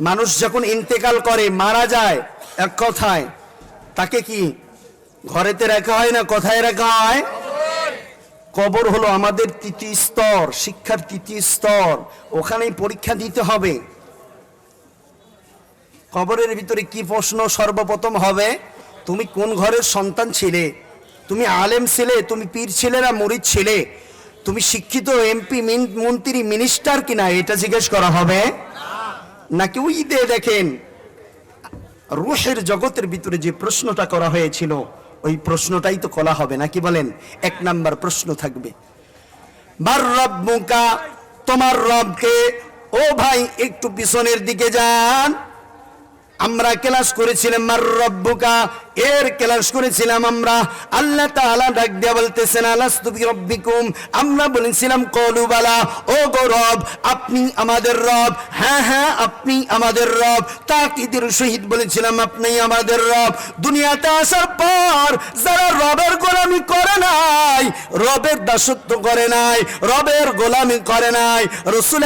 মানুষ যখন ইন্তেকাল করে, মারা যায়, এক কথায়, তাকে কি ঘরেতে রাখা হয় না, কোথায় রাখা হয়? কবর হলো আমাদের তৃতীয় স্তর, শিক্ষার তৃতীয় স্তর। ওখানেই পরীক্ষা দিতে হবে। কবরের ভিতরে কি প্রশ্ন সর্বপ্রথম হবে? তুমি কোন ঘরের সন্তান ছিলে? তুমি আলেম ছিলে? তুমি পীর ছিলে না মরিদ ছিলে? তুমি শিক্ষিত, এমপি মন্ত্রী, মিনিস্টার কিনা? এটা জিজ্ঞেস করা হবে। নাকি ওই দে দেখেন, রুহের জগতের ভিতরে যে প্রশ্নটা করা হয়েছিল, ওই প্রশ্নটাই তো কলা হবে, নাকি বলেন? এক নাম্বার প্রশ্ন থাকবে। বার রব মুকা, তোমার রবকে, ও ভাই, একটু পিছনের দিকে যান। আমরা ক্লাস করেছিলাম, মার রব্বুকা? এর ক্লাস করেছিলাম আমরা। আল্লাহ তাআলা ডাক দিয়া বলতেছেন, আলাস্তু বিরব্বিকুম? আমরা বলেছিলাম, কলু বালা, ও গো রব, আপনি আমাদের রব। হ্যাঁ হ্যাঁ আপনি আমাদের রব। তাকিদের শহীদ বলেছিলাম, আপনি আমাদের রব। দুনিয়াতে আসার পর যারা রবের গোলামি করে নাই, রবের দাসত্ব করে নাই, রবের গোলামি করে নাই। রসুল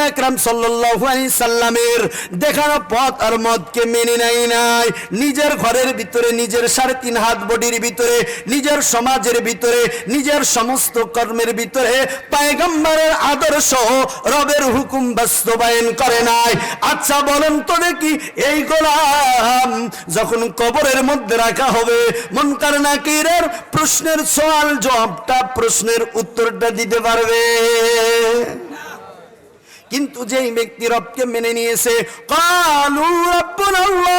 সাল্লাল্লাহু আলাইহি সাল্লামের দেখানো পথ আর মতকে মেনে নেয় নাই। নিজের ঘরের ভিতরে, নিজের সাড়ে তিন হাত বডির ভিতরে, নিজের সমাজের ভিতরে, নিজের সমস্ত কর্মের ভিতরে পায়গম্বরের আদর্শ রবের হুকুম বাস্তবায়ন করে নাই। আচ্ছা বলেন তো দেখি এই গোলাম যখন কবরের মধ্যে রাখা হবে, মনকার নাকিরের প্রশ্নের সওয়াল জবাবটা প্রশ্নের উত্তরটা দিতে পারবে। কিন্তু যেই ব্যক্তি রবকে মেনে নিয়েছে কালু ইস্তাকামু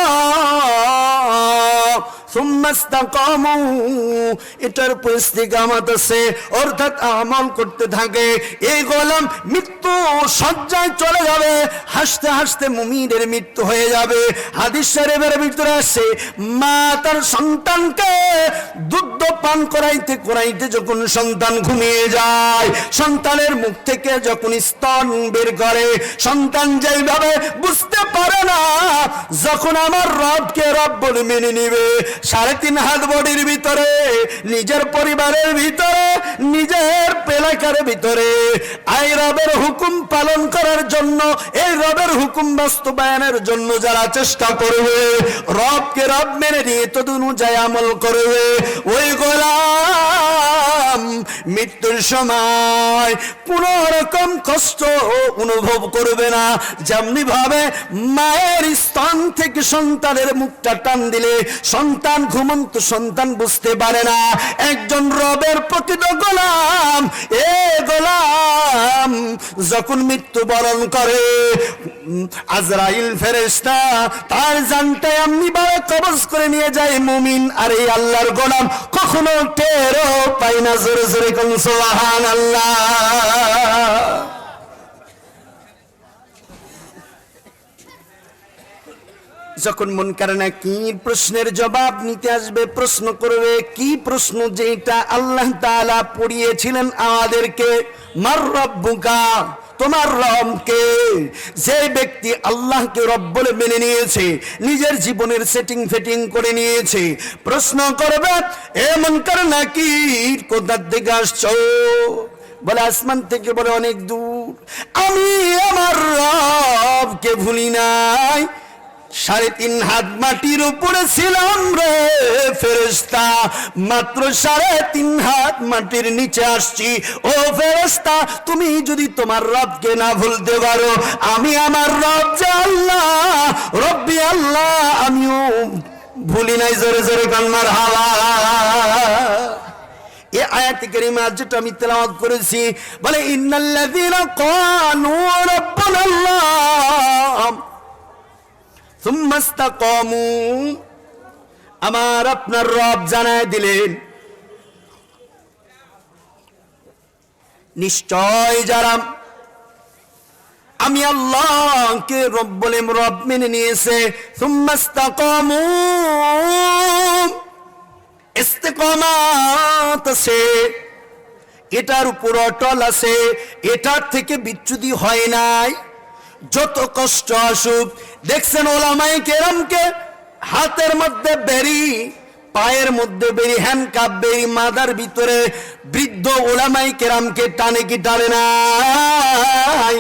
এটার উপর ইস্তিকামাত আছে অর্থাৎ আমল করতে থাকে। এই গোলাম মৃত্যু সজ্জায় চলে যাবে, হাসতে হাসতে মুমিনের মৃত্যু হয়ে যাবে। ভিতরে আসে, মা তার সন্তানকে দুধ পান করাইতে করাইতে যখন সন্তান ঘুমিয়ে যায়, সন্তানের মুখ থেকে যখন স্তন বের করে, সন্তান যেইভাবে বুঝতে পারে না, যখন আমার রবকে রব বলে মেনে নিবে সাড়ে তিন হাত বডির ভিতরে, নিজের পরিবারের ভিতরে, নিজের এলাকার ভিতরে। আই রবের হুকুম পালন করার জন্য, এই রবের হুকুম বাস্তবায়নের জন্য যারা চেষ্টা করবে, রবকে রব মেনে নিয়ে তদ অনুযায়ী আমল করবে। ওই গোলাম মৃত্যুর সময় কোন রকম কষ্ট অনুভব করবে না। যেমনি ভাবে মায়ের স্তন থেকে সন্তানের মুখটা টান দিলে, সন্তান ঘুমন্ত সন্তান বুঝতে পারে না। একজন রবের প্রকৃত গোলাম, এ গোলাম যখন মৃত্যুবরণ করে আজরাইল ফেরেস্তা তার জানতে আমি ভাবে কবজ করে নিয়ে যায় মুমিন। আর এই আল্লাহর গোলাম কখনো টেরও পাই না জোরে জোরে কোন সুবহান আল্লাহ যখন মন করে না কি প্রশ্নের জবাব নিতে আসবে, প্রশ্ন করবে, কি প্রশ্ন যেটা আল্লাহ তাআলা পড়িয়েছিলেন আমাদেরকে? মার রব্বুকা, তোমার রবকে। যে ব্যক্তি আল্লাহকে রব বলে মেনে নিয়েছে, নিজের জীবনের সেটিং ফেটিং করে নিয়েছে, প্রশ্ন করবে এমন করে নাকি কোথার থেকে আসছো? বলে, আসমান থেকে বলে অনেক দূর। আমি আমার রবকে ভুলি নাই। সাড়ে তিন হাত মাটির উপরে ছিলাম রে ফেরেস্তা মাত্র সাড়ে তিন হাত মাটির নিচে আসছি। ও ফেরেস্তা তুমি যদি তোমার রবকে না ভুলতে পারো, আমি আমার রব যে আল্লাহ, রব্বি আল্লাহ, আমিও ভুলি নাই জোরে জোরে কান্নার হাওয়া। এ আয়াত কারিমা যেটা আমি তেলাওয়াত করেছি, বলে, ইন্নাল্লাযীনা ক্বালু রাব্বানা আমার আপনার রব জানায় দিলেন, নিশ্চয় যারা আমি আল্লাহকে রব বলে রব মেনে নিয়েছে আছে, এটার উপর অটল আছে, এটার থেকে বিচ্যুতি হয় নাই। যত কষ্ট আসুক, দেখছেন ওলামাই কেরামকে, হাতের মধ্যে বেরি, পায়ের মধ্যে বেরি হ্যান কাপ বেরি, মাদার ভিতরে বৃদ্ধ ওলামাই কেরামকে টানে কি টানে নাই?